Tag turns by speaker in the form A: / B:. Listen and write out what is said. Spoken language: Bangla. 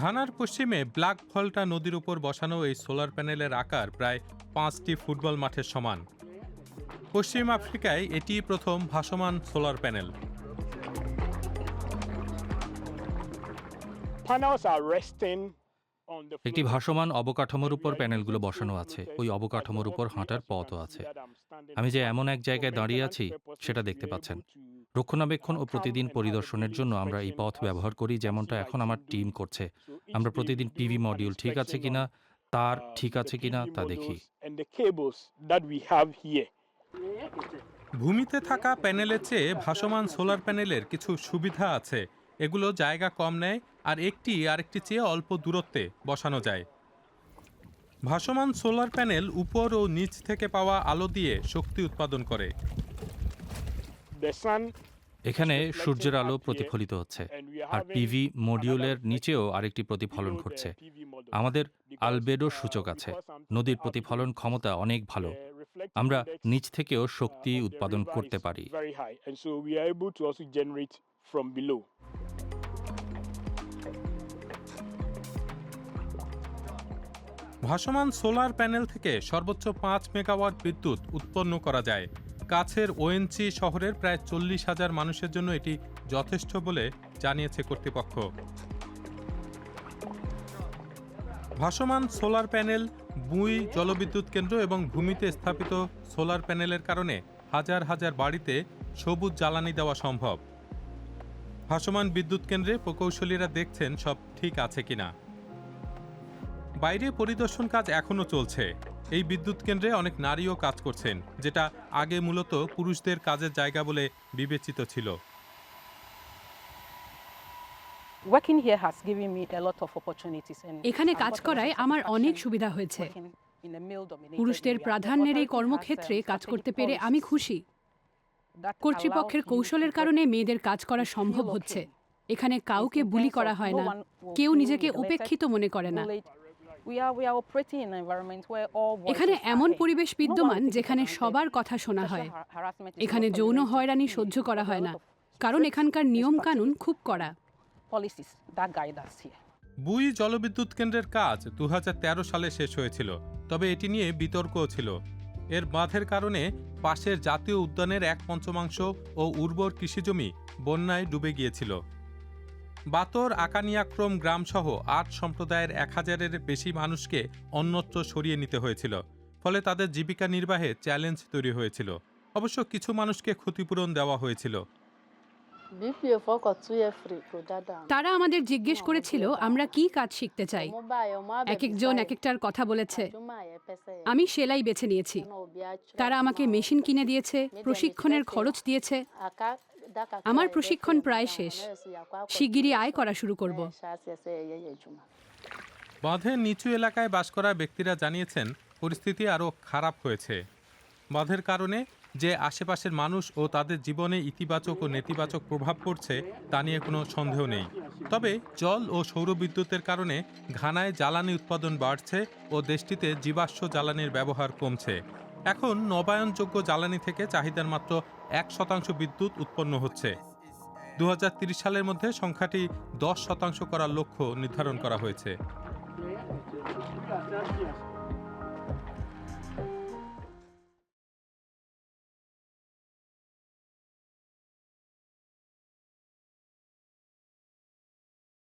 A: ঘানার পশ্চিমে ব্ল্যাক ফলটা নদীর উপর বসানো এই সোলার প্যানেলের আকার প্রায় পাঁচটি ফুটবল মাঠের সমান। পশ্চিম আফ্রিকায় এটি প্রথম ভাসমান সোলার প্যানেল।
B: একটি ভাসমান অবকাঠামোর উপর প্যানেলগুলো বসানো আছে। ওই অবকাঠামোর উপর হাঁটার পথও আছে। আমি যে এমন এক জায়গায় দাঁড়িয়ে আছি সেটা দেখতে পাচ্ছেন। রক্ষণাবেক্ষণ ও প্রতিদিন পরিদর্শনের জন্য আমরা এই পথ ব্যবহার করি যেমনটা এখন আমার টিম করছে। আমরা প্রতিদিন পিভি মডিউল ঠিক আছে কিনা তার ঠিক আছে কিনা তা দেখি।
A: ভূমিতে থাকা প্যানেলের চেয়ে ভাসমান সোলার প্যানেলের কিছু সুবিধা আছে। এগুলো জায়গা কম নেয় আর একটি আরেকটি চেয়ে অল্প দূরত্বে বসানো যায়। ভাসমান সোলার প্যানেল উপর ও নিচ থেকে পাওয়া আলো দিয়ে শক্তি উৎপাদন করে।
B: এখানে সূর্যের আলো প্রতিফলিত হচ্ছে, আর পিভি মডিউলের নিচেও আরেকটি প্রতিফলন ঘটছে। আমাদের আলবেডো সূচক আছে। নদীর প্রতিফলন ক্ষমতা অনেক ভালো। আমরা নিচ থেকেও শক্তি উৎপাদন করতে পারি.
A: ভাসমান সোলার প্যানেল থেকে সর্বোচ্চ পাঁচ মেগাওয়াট বিদ্যুৎ উৎপন্ন করা যায়। কাছের ওএনসি শহরের প্রায় চল্লিশ হাজার মানুষের জন্য এটি যথেষ্ট বলে জানিয়েছে কর্তৃপক্ষ। ভাসমান সোলার প্যানেল, বুই জলবিদ্যুৎ কেন্দ্র এবং ভূমিতে স্থাপিত সোলার প্যানেলের কারণে হাজার হাজার বাড়িতে সবুজ জ্বালানি দেওয়া সম্ভব। ভাসমান বিদ্যুৎ কেন্দ্রে প্রকৌশলীরা দেখছেন সব ঠিক আছে কিনা। বাইরে পরিদর্শন কাজ এখনও চলছে। এই বিদ্যুৎ কেন্দ্রে অনেক নারীও কাজ করছেন যেটা আগে মূলত পুরুষদের কাজের জায়গা বলে বিবেচিত ছিল।
C: এখানে কাজ করায় আমার অনেক সুবিধা হয়েছে। পুরুষদের প্রাধান্যের এই কর্মক্ষেত্রে কাজ করতে পেরে আমি খুশি। কর্তৃপক্ষের কৌশলের কারণে মেয়েদের কাজ করা সম্ভব হচ্ছে। এখানে কাউকে বুলি করা হয় না। কেউ নিজেকে উপেক্ষিত মনে করে না। এখানে এমন পরিবেশ বিদ্যমান যেখানে সবার কথা শোনা হয়। এখানে যৌন হয়রানি সহ্য করা হয় না কারণ এখানকার নিয়ম কানুন খুব কড়া।
A: বুই জলবিদ্যুৎ কেন্দ্রের কাজ দুহাজার তেরো সালে শেষ হয়েছিল তবে এটি নিয়ে বিতর্ক ছিল। এর বাঁধের কারণে পাশের জাতীয় উদ্যানের এক পঞ্চমাংশ ও উর্বর কৃষিজমি বন্যায় ডুবে গিয়েছিল। বাতর, আকানিয়াক্রম গ্রামসহ আট সম্প্রদায়ের এক হাজারের বেশি মানুষকে অন্যত্র সরিয়ে নিতে হয়েছিল। ফলে তাদের জীবিকা নির্বাহে চ্যালেঞ্জ তৈরি হয়েছিল। অবশ্য কিছু মানুষকে ক্ষতিপূরণ দেওয়া হয়েছিল।
C: তারা আমাদের জিজ্ঞেস করেছিল, আমরা কি কাজ শিখতে চাই? এক একজন এক একটার কথা বলেছে, আমি সেলাই বেছে নিয়েছি। তারা আমাকে মেশিন কিনে দিয়েছে, প্রশিক্ষণের খরচ দিয়েছে।
D: আমার প্রশিক্ষণ প্রায় শেষ।
C: শিগগিরই আয় করা শুরু করব।
A: বাঁধের নিচু এলাকায় বাস করা ব্যক্তিরা জানিয়েছেন পরিস্থিতি আরও খারাপ হয়েছে। বাঁধের কারণে যে আশেপাশের মানুষ ও তাদের জীবনে ইতিবাচক ও নেতিবাচক প্রভাব পড়ছে তা নিয়ে কোনো সন্দেহ নেই। তবে জল ও সৌরবিদ্যুতের কারণে ঘানায় জ্বালানি উৎপাদন বাড়ছে ও দেশটিতে জীবাশ্ম জ্বালানির ব্যবহার কমছে। এখন নবায়নযোগ্য জ্বালানি থেকে চাহিদার মাত্র এক শতাংশ বিদ্যুৎ উৎপন্ন হচ্ছে। দু সালের মধ্যে সংখ্যাটি দশ শতাংশ করার লক্ষ্য নির্ধারণ করা হয়েছে।